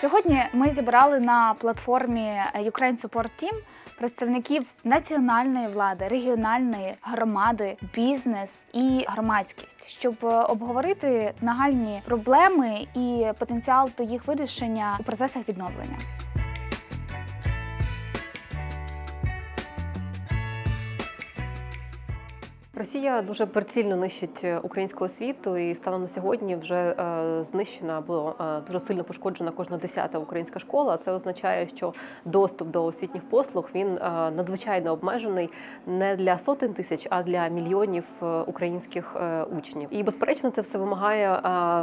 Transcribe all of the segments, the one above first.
Сьогодні ми зібрали на платформі Ukraine Support Team представників національної влади, регіональної громади, бізнес і громадськість, щоб е, обговорити нагальні проблеми і потенціал до їх вирішення у процесах відновлення. Росія дуже прицільно нищить е, українську освіту, і станом на сьогодні вже е, знищена або е, дуже сильно пошкоджена кожна десята українська школа. Це означає, що доступ до освітніх послуг він надзвичайно обмежений не для сотень тисяч, а для мільйонів українських учнів. І безперечно, це все вимагає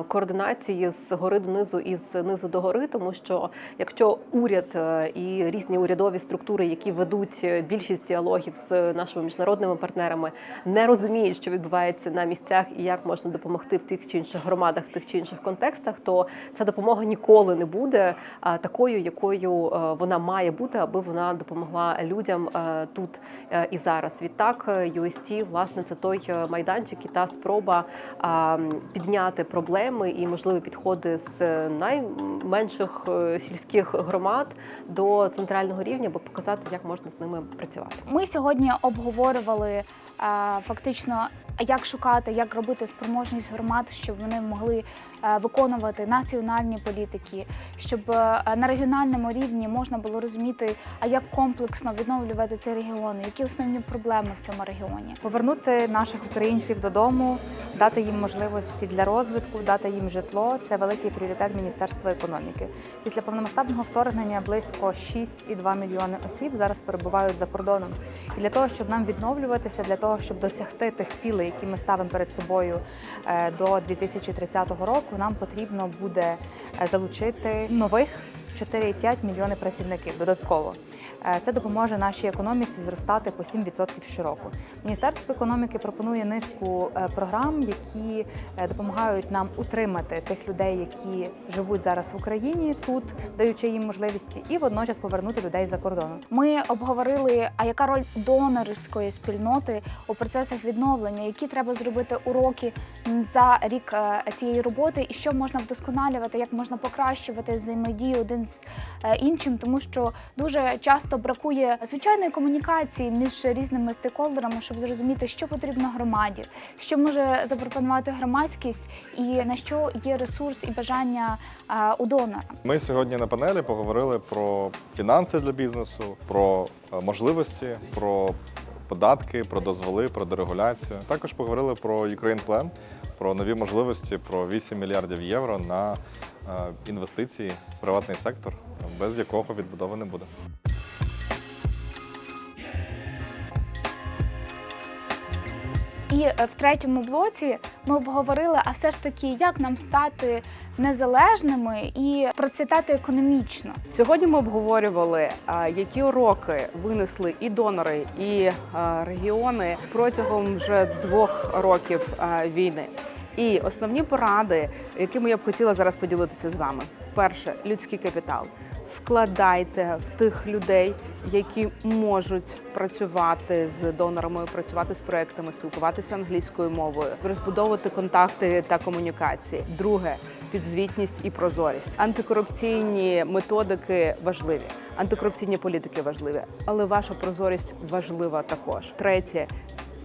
координації з гори донизу і з низу до гори, тому що якщо уряд і різні урядові структури, які ведуть більшість діалогів з нашими міжнародними партнерами, не розуміють, що відбувається на місцях і як можна допомогти в тих чи інших громадах, в тих чи інших контекстах, то ця допомога ніколи не буде такою, якою е, вона має бути, аби вона допомогла людям е, тут е, і зараз. Відтак, UST, власне, це той майданчик і та спроба підняти проблеми і можливі підходи з найменших сільських громад до центрального рівня, аби показати, як можна з ними працювати. Ми сьогодні обговорювали фактично, як шукати, як робити спроможність громад, щоб вони могли е, виконувати національні політики, щоб е, на регіональному рівні можна було розуміти, а як комплексно відновлювати цей регіон, які основні проблеми в цьому регіоні. Повернути наших українців додому, дати їм можливості для розвитку, дати їм житло це великий пріоритет Міністерства економіки. Після повномасштабного вторгнення близько 6,2 мільйони осіб зараз перебувають за кордоном. І для того, щоб нам відновлюватися, для того, щоб досягти тих цілей, які ми ставимо перед собою е, до 2030 року, нам потрібно буде е, залучити нових 4,5 мільйони працівників додатково. Е, Це допоможе нашій економіці зростати по 7% щороку. Міністерство економіки пропонує низку е, програм, які е, допомагають нам утримати тих людей, які живуть зараз в Україні, тут даючи їм можливості, і водночас повернути людей за кордону. Ми обговорили, а яка роль донорської спільноти у процесах відновлення, які треба зробити уроки за рік цієї роботи, і що можна вдосконалювати, як можна покращувати взаємодію один з е, іншим, тому що дуже часто бракує звичайної комунікації між різними стейкхолдерами, щоб зрозуміти, що потрібно громаді, що може запропонувати громадськість, і на що є ресурс і бажання е, у донора. Ми сьогодні на панелі поговорили про фінанси для бізнесу, про е, можливості, про податки, про дозволи, про дерегуляцію. Також поговорили про Ukraine Plan, про нові можливості, про 8 мільярдів євро на інвестиції в приватний сектор, без якого відбудови не буде. І е, в третьому блоці ми обговорили, а все ж таки, як нам стати незалежними і процвітати економічно. Сьогодні ми обговорювали, які уроки винесли і донори, і регіони протягом вже двох років війни. І основні поради, якими я б хотіла зараз поділитися з вами. Перше людський капітал. Вкладайте в тих людей, які можуть працювати з донорами, працювати з проектами, спілкуватися англійською мовою, розбудовувати контакти та комунікації. Друге підзвітність і прозорість. Антикорупційні методики важливі, антикорупційні політики важливі, але ваша прозорість важлива також. Третє.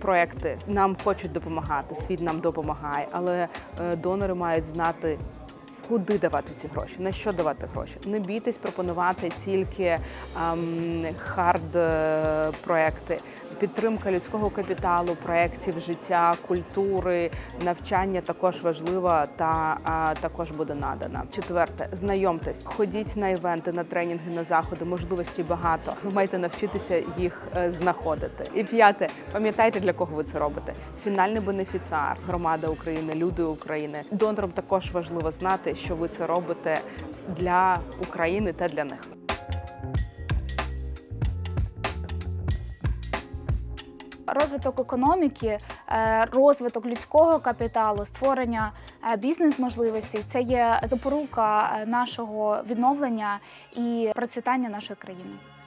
Проекти нам хочуть допомагати, світ нам допомагає, але е, донори мають знати, куди давати ці гроші, на що давати гроші. Не бійтесь пропонувати тільки ем, хард е, проекти. Підтримка людського капіталу, проєктів життя, культури, навчання також важлива та а, також буде надана. Четверте, знайомтесь, ходіть на івенти, на тренінги, на заходи. Можливості багато. Ви маєте навчитися їх е, знаходити. І п'яте, пам'ятайте, для кого ви це робите. Фінальний бенефіціар, громада України, люди України. Донорам також важливо знати, що ви це робите для України та для них. Розвиток економіки, е, розвиток людського капіталу, створення е, бізнес-можливостей це є запорука е, нашого відновлення і процвітання нашої країни.